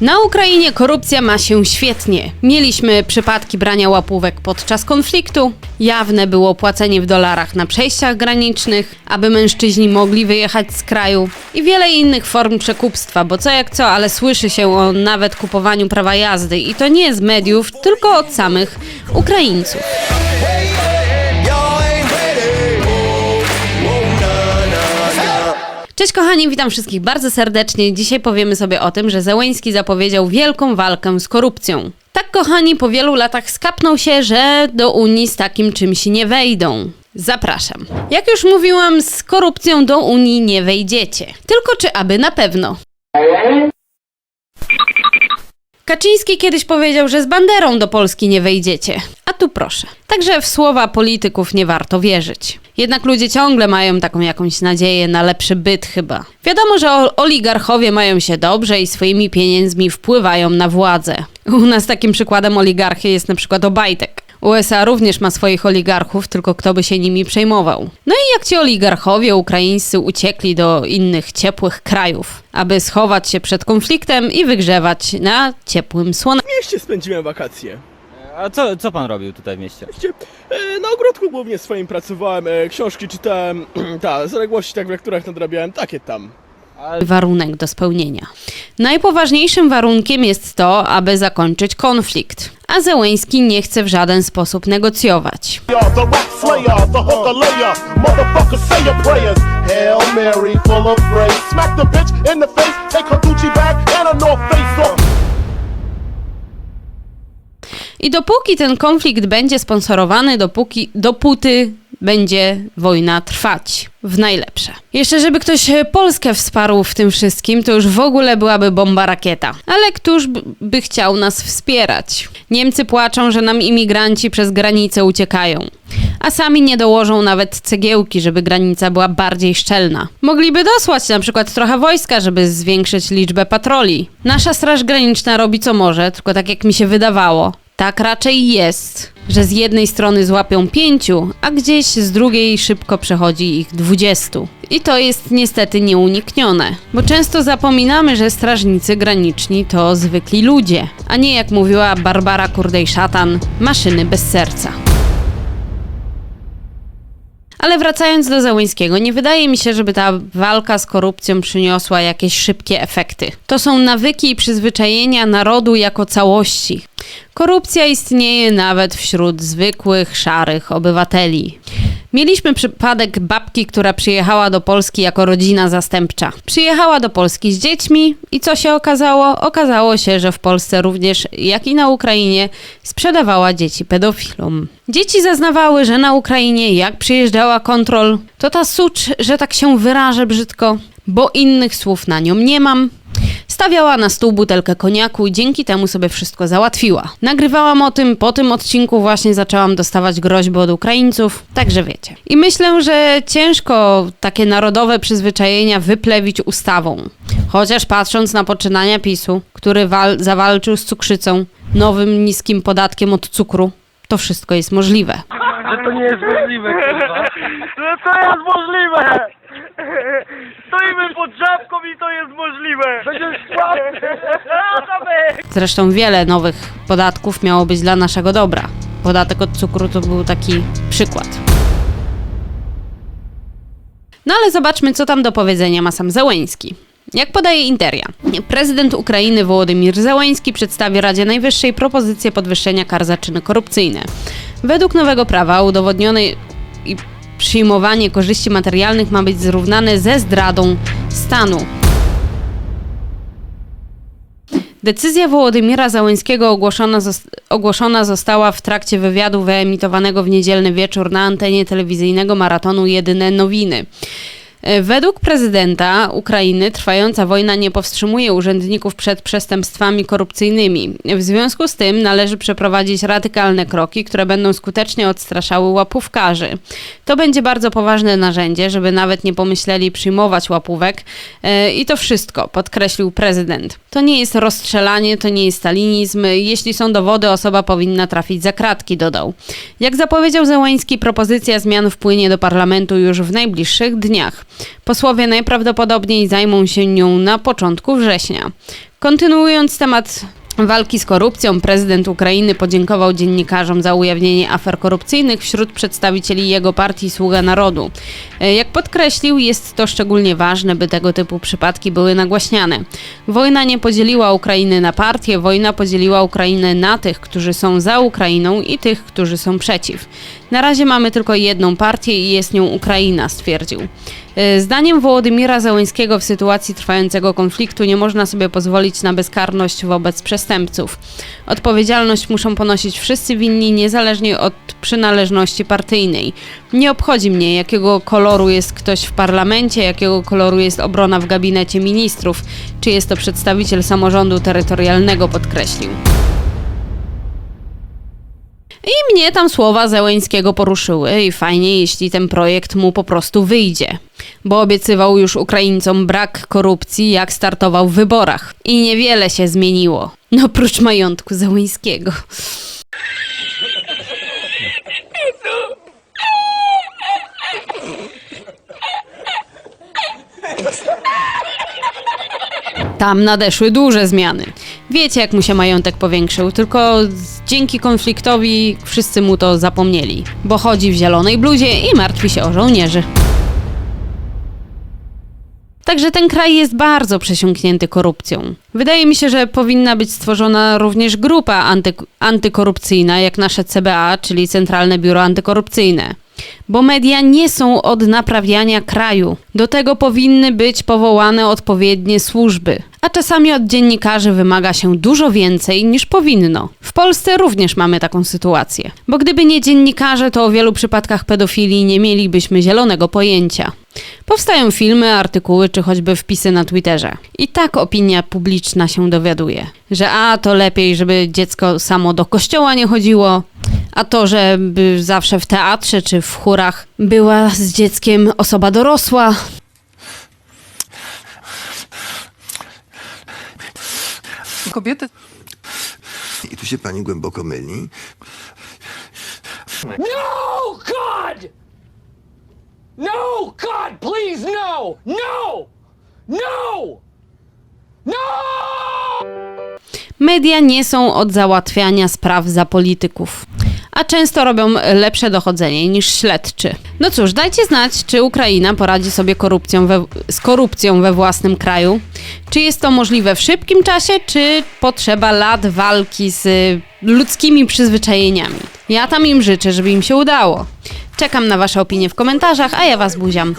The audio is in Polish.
Na Ukrainie korupcja ma się świetnie. Mieliśmy przypadki brania łapówek podczas konfliktu, jawne było płacenie w dolarach na przejściach granicznych, aby mężczyźni mogli wyjechać z kraju i wiele innych form przekupstwa, bo co jak co, ale słyszy się o nawet kupowaniu prawa jazdy i to nie z mediów, tylko od samych Ukraińców. Cześć kochani, witam wszystkich bardzo serdecznie. Dzisiaj powiemy sobie o tym, że Zełeński zapowiedział wielką walkę z korupcją. Tak kochani, po wielu latach skapnął się, że do Unii z takim czymś nie wejdą. Zapraszam. Jak już mówiłam, z korupcją do Unii nie wejdziecie. Tylko czy aby na pewno? Kaczyński kiedyś powiedział, że z banderą do Polski nie wejdziecie. A tu proszę. Także w słowa polityków nie warto wierzyć. Jednak ludzie ciągle mają taką jakąś nadzieję na lepszy byt chyba. Wiadomo, że oligarchowie mają się dobrze i swoimi pieniędzmi wpływają na władzę. U nas takim przykładem oligarchy jest na przykład Obajtek. USA również ma swoich oligarchów, tylko kto by się nimi przejmował. No i jak ci oligarchowie ukraińscy uciekli do innych ciepłych krajów, aby schować się przed konfliktem i wygrzewać na ciepłym słonecznym. W mieście spędziłem wakacje. A co, co pan robił tutaj w mieście? E, Na ogródku głównie swoim pracowałem, e, książki czytałem, ta, zaległości tak w lekturach nadrabiałem, takie tam. warunek do spełnienia. Najpoważniejszym warunkiem jest to, aby zakończyć konflikt, a Zełęński nie chce w żaden sposób negocjować. Y'all, the rap slayer, the hooker layer, motherfucker say your prayers. Hail Mary, full of grace. Smack the bitch in the face, take her Gucci bag and a North Face off. I dopóki ten konflikt będzie sponsorowany, dopóki, dopóty będzie wojna trwać. W najlepsze. Jeszcze żeby ktoś e, Polskę wsparł w tym wszystkim, to już w ogóle byłaby bomba rakieta. Ale któż by chciał nas wspierać? Niemcy płaczą, że nam imigranci przez granicę uciekają. A sami nie dołożą nawet cegiełki, żeby granica była bardziej szczelna. Mogliby dosłać na przykład trochę wojska, żeby zwiększyć liczbę patroli. Nasza Straż Graniczna robi co może, tylko tak jak mi się wydawało. Tak raczej jest, że z jednej strony złapią pięciu, a gdzieś z drugiej szybko przechodzi ich dwudziestu. I to jest niestety nieuniknione, bo często zapominamy, że strażnicy graniczni to zwykli ludzie, a nie jak mówiła Barbara Kurdej-Szatan, maszyny bez serca. Ale wracając do Załęskiego, nie wydaje mi się, żeby ta walka z korupcją przyniosła jakieś szybkie efekty. To są nawyki i przyzwyczajenia narodu jako całości. Korupcja istnieje nawet wśród zwykłych, szarych obywateli. Mieliśmy przypadek babki, która przyjechała do Polski jako rodzina zastępcza. Przyjechała do Polski z dziećmi i co się okazało? Okazało się, że w Polsce również, jak i na Ukrainie, sprzedawała dzieci pedofilom. Dzieci zaznawały, że na Ukrainie, jak przyjeżdżała kontrol, to ta sucz, że tak się wyrażę brzydko, bo innych słów na nią nie mam, Stawiała na stół butelkę koniaku i dzięki temu sobie wszystko załatwiła. Nagrywałam o tym, po tym odcinku właśnie zaczęłam dostawać groźby od Ukraińców, także wiecie. I myślę, że ciężko takie narodowe przyzwyczajenia wyplewić ustawą. Chociaż patrząc na poczynania PiSu, który wal- zawalczył z cukrzycą, nowym niskim podatkiem od cukru, to wszystko jest możliwe. że to nie jest możliwe, kurwa. Że to jest możliwe! Stoimy pod żabką i to jest możliwe! Będziesz Zresztą wiele nowych podatków miało być dla naszego dobra. Podatek od cukru to był taki przykład. No ale zobaczmy, co tam do powiedzenia ma sam Zełęński. Jak podaje Interia, prezydent Ukrainy Wołodymir Zełęński przedstawi Radzie Najwyższej propozycję podwyższenia kar za czyny korupcyjne. Według nowego prawa udowodnione i przyjmowanie korzyści materialnych ma być zrównane ze zdradą stanu. Decyzja Wołodymira Załęskiego ogłoszona, ogłoszona została w trakcie wywiadu wyemitowanego w niedzielny wieczór na antenie telewizyjnego maratonu Jedyne Nowiny. E, Według prezydenta Ukrainy trwająca wojna nie powstrzymuje urzędników przed przestępstwami korupcyjnymi. W związku z tym należy przeprowadzić radykalne kroki, które będą skutecznie odstraszały łapówkarzy. To będzie bardzo poważne narzędzie, żeby nawet nie pomyśleli przyjmować łapówek. E, I to wszystko, podkreślił prezydent. To nie jest rozstrzelanie, to nie jest stalinizm. Jeśli są dowody, osoba powinna trafić za kratki, dodał. Jak zapowiedział Zełański, propozycja zmian wpłynie do parlamentu już w najbliższych dniach. Posłowie najprawdopodobniej zajmą się nią na początku września. Kontynuując temat walki z korupcją, prezydent Ukrainy podziękował dziennikarzom za ujawnienie afer korupcyjnych wśród przedstawicieli jego partii Sługa Narodu. E, Jak podkreślił, jest to szczególnie ważne, by tego typu przypadki były nagłaśniane. Wojna nie podzieliła Ukrainy na partie, wojna podzieliła Ukrainę na tych, którzy są za Ukrainą i tych, którzy są przeciw. Na razie mamy tylko jedną partię i jest nią Ukraina, stwierdził. E, Zdaniem Wołodymira Zełenskiego w sytuacji trwającego konfliktu nie można sobie pozwolić na bezkarność wobec przestępców. Odpowiedzialność muszą ponosić wszyscy winni, niezależnie od przynależności partyjnej. Nie obchodzi mnie, jakiego koloru jest ktoś w parlamencie, jakiego koloru jest obrona w gabinecie ministrów, czy jest to przedstawiciel samorządu terytorialnego, podkreślił. I mnie tam słowa Zełęńskiego poruszyły i fajnie, jeśli ten projekt mu po prostu wyjdzie. Bo obiecywał już Ukraińcom brak korupcji, jak startował w wyborach. I niewiele się zmieniło. No, oprócz majątku Zełęńskiego. Tam nadeszły duże zmiany. Wiecie, jak mu się majątek powiększył, tylko dzięki konfliktowi wszyscy mu to zapomnieli, bo chodzi w zielonej bluzie i martwi się o żołnierzy. Także ten kraj jest bardzo przesiąknięty korupcją. Wydaje mi się, że powinna być stworzona również grupa anty, antykorupcyjna, jak nasze CBA, czyli Centralne Biuro Antykorupcyjne. Bo media nie są od naprawiania kraju. Do tego powinny być powołane odpowiednie służby. A czasami od dziennikarzy wymaga się dużo więcej niż powinno. W Polsce również mamy taką sytuację. Bo gdyby nie dziennikarze, to o wielu przypadkach pedofilii nie mielibyśmy zielonego pojęcia. Powstają filmy, artykuły czy choćby wpisy na Twitterze. I tak opinia publiczna się dowiaduje, że a to lepiej, żeby dziecko samo do kościoła nie chodziło, a to, żeby zawsze w teatrze czy w chórach była z dzieckiem osoba dorosła. Kobiety I tu się pani głęboko myli. No, God! No, God, please, no! No! No! No! Media nie są od załatwiania spraw za polityków, a często robią lepsze dochodzenie niż śledczy. No cóż, dajcie znać, czy Ukraina poradzi sobie korupcją we, z korupcją we własnym kraju. Czy jest to możliwe w szybkim czasie, czy potrzeba lat walki z y, ludzkimi przyzwyczajeniami. Ja tam im życzę, żeby im się udało. Czekam na Wasze opinie w komentarzach, a ja Was buziam.